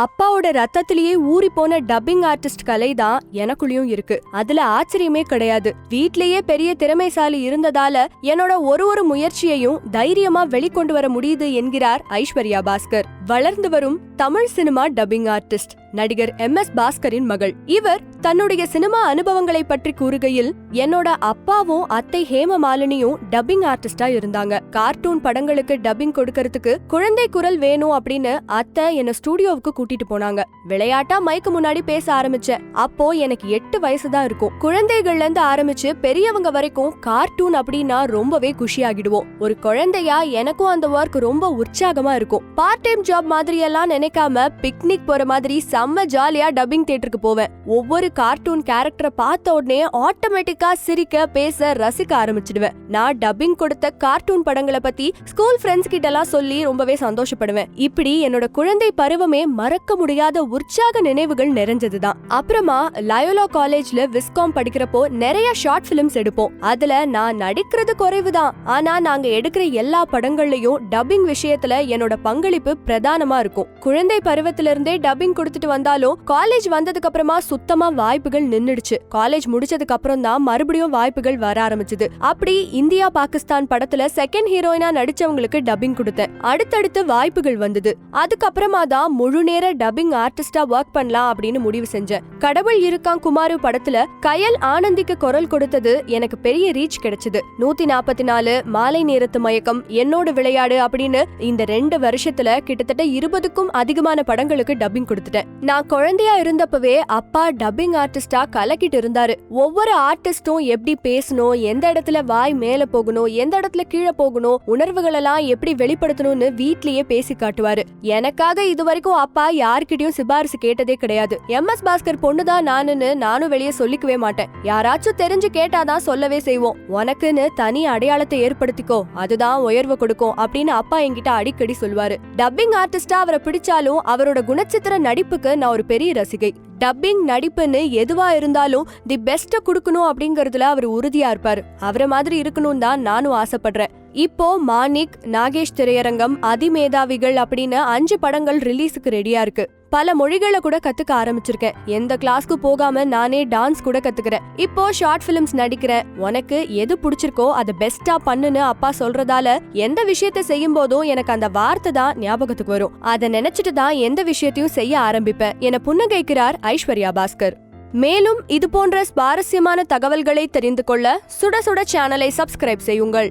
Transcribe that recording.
அப்பாவோட ரத்தத்திலேயே ஊறி போன டப்பிங் ஆர்டிஸ்ட் கலை தான் எனக்குள்ளயும் இருக்கு. அதுல ஆச்சரியமே கிடையாது. வீட்லயே பெரிய திறமைசாலி இருந்ததால என்னோட ஒரு ஒரு முயற்சியையும் தைரியமா வெளிக்கொண்டு வர முடியுது என்கிறார் ஐஸ்வர்யா பாஸ்கர். வளர்ந்து வரும் தமிழ் சினிமா டப்பிங் ஆர்டிஸ்ட் நடிகர் எம் எஸ் பாஸ்கரின் மகள். இவர் தன்னுடைய சினிமா அனுபவங்களை பற்றி கூறுகையில் என்னோட அப்பாவும் அத்தை ஹேம மாலினியும் டப்பிங் ஆர்டிஸ்டா இருந்தாங்க. கார்ட்டூன் படங்களுக்கு டப்பிங் கொடுக்கறதுக்கு குழந்தை குரல் வேணும் அப்படின்னு அத்தை என்ன ஸ்டூடியோவுக்கு கூட்டிட்டு போனாங்க. விளையாட்டா மைக்கு முன்னாடி பேச ஆரம்பிச்சேன். அப்போ எனக்கு எட்டு வயசு தான் இருக்கும். குழந்தைகள்ல இருந்து ஆரம்பிச்சு பெரியவங்க வரைக்கும் கார்ட்டூன் அப்படின்னா ரொம்பவே குஷியாகிடுவோம். ஒரு குழந்தையா எனக்கும் அந்த ஒர்க் ரொம்ப உற்சாகமா இருக்கும். பார்ட் டைம் ஜாப் மாதிரி எல்லாம் நினைக்காம பிக்னிக் போற மாதிரி செம்ம ஜாலியா டப்பிங் தியேட்டருக்கு போவேன். ஒவ்வொரு கார்ட்டூன் கேரக்டரை பார்த்த உடனே ஆட்டோமேட்டிக்கா சிரிக்க பேச ரசிக்க ஆரம்பிச்சிடுவேன். நான் டப்பிங் கொடுத்த கார்ட்டூன் படங்களை பத்தி ஸ்கூல் ஃப்ரெண்ட்ஸ் கிட்ட எல்லாம் சொல்லி ரொம்பவே சந்தோஷப்படுவேன். இப்படி என்னோட குழந்தை பருவமே மறக்க முடியாத உற்சாக நினைவுகள் நிறைஞ்சதுதான். அப்புறமா லயோலா காலேஜ்ல விஸ்காம் படிக்கிறப்போ நிறைய ஷார்ட் பிலிம்ஸ் எடுப்போம். அதுல நான் நடிக்கிறது குறைவுதான். ஆனா நாங்க எடுக்கிற எல்லா படங்கள்லயும் டப்பிங் விஷயத்துல என்னோட பங்களிப்பு பிரதானமா இருக்கும். குழந்தை பருவத்திலிருந்தே டப்பிங் கொடுத்துட்டு வந்தாலும் காலேஜ் வந்ததுக்கு அப்புறமா சுத்தமா வாய்ப்புகள் நின்னுடுச்சு. காலேஜ் முடிச்சதுக்கு அப்புறம் தான் மறுபடியும் வாய்ப்புகள் வர ஆரம்பிச்சது. அப்படி இந்தியா பாகிஸ்தான் படத்துல செகண்ட் ஹீரோயினா நடிச்சவங்களுக்கு டப்பிங் கொடுத்தேன். அடுத்தடுத்து வாய்ப்புகள் வந்தது. அதுக்கப்புறமா தான் முழு நேர டப்பிங் ஆர்டிஸ்டா ஒர்க் பண்ணலாம் அப்படின்னு முடிவு செஞ்சேன். கடவுள் இருக்கான் குமாரு படத்துல கயல் ஆனந்திக்கு குரல் கொடுத்தது எனக்கு பெரிய ரீச் கிடைச்சது. நூத்தி நாற்பத்தி நாலு மாலை நேரத்து மயக்கம் என்னோட விளையாடு அப்படின்னு இந்த ரெண்டு வருஷத்துல கிட்டத்தட்ட இருபதுக்கும் அதிகமான படங்களுக்கு டப்பிங் கொடுத்துட்டேன். நான் குழந்தையா இருந்தப்பவே அப்பா டப்பிங் ஆர்டிஸ்டா கலக்கிட்டு இருந்தாரு. ஒவ்வொரு ஆர்டிஸ்டும் எப்படி பேசணும் எந்த இடத்துல வாய் மேல போகணும் எந்த இடத்துல கீழே போகணும் உணர்வுகள் எல்லாம் எப்படி வெளிப்படுத்தணும்னு வீட்லயே பேசி காட்டுவாரு. எனக்காக இது வரைக்கும் அப்பா யார்கிட்டயும் சிபாரிசு கேட்டதே கிடையாது. எம் எஸ் பாஸ்கர் பொண்ணுதான் நானுன்னு நானும் வெளியே சொல்லிக்கவே மாட்டேன். யாராச்சும் தெரிஞ்சு கேட்டாதான் சொல்லவே செய்வோம். உனக்குன்னு தனி அடையாளத்தை ஏற்படுத்திக்கோ அதுதான் உயர்வு கொடுக்கும் அப்படின்னு அப்பா என்கிட்ட அடிக்கடி சொல்வாரு. டப்பிங் ஆர்டிஸ்டா அவரை பிடிச்சாலும் அவரோட குணச்சித்திர நடிப்புக்கு நான் ஒரு பெரிய ரசிகை. டப்பிங் நடிப்புன்னு எதுவா இருந்தாலும் தி பெஸ்ட்டை கொடுக்கணும் அப்படிங்கறதுல அவர் உறுதியா இருப்பாரு. அவரை மாதிரி இருக்கணும் தான் நானும் ஆசைப்படுறேன். இப்போ மாணிக் நாகேஷ் திரையரங்கம் அதிமேதாவிகள் அப்படின்னு அஞ்சு படங்கள் ரிலீஸுக்கு ரெடியா இருக்கு. பல மொழிகளை கூட கத்துக்க ஆரம்பிச்சிருக்கேன். எந்த கிளாஸ்க்கு போகாம நானே டான்ஸ் கூட கத்துக்கிறேன். இப்போ ஷார்ட் பிலிம்ஸ் நடிக்கிறேன். உனக்கு எது பிடிச்சிருக்கோ அதை பெஸ்டா பண்ணுன்னு அப்பா சொல்றதால எந்த விஷயத்த செய்யும் போதும் எனக்கு அந்த வார்த்தை தான் ஞாபகத்துக்கு வரும். அதை நினைச்சிட்டு தான் எந்த விஷயத்தையும் செய்ய ஆரம்பிப்பேன் என புன்னகைக்கிறார் ஐஸ்வர்யா பாஸ்கர். மேலும் இது போன்ற சுவாரஸ்யமான தகவல்களை தெரிந்து கொள்ள சுட சுட சேனலை சப்ஸ்கிரைப் செய்யுங்கள்.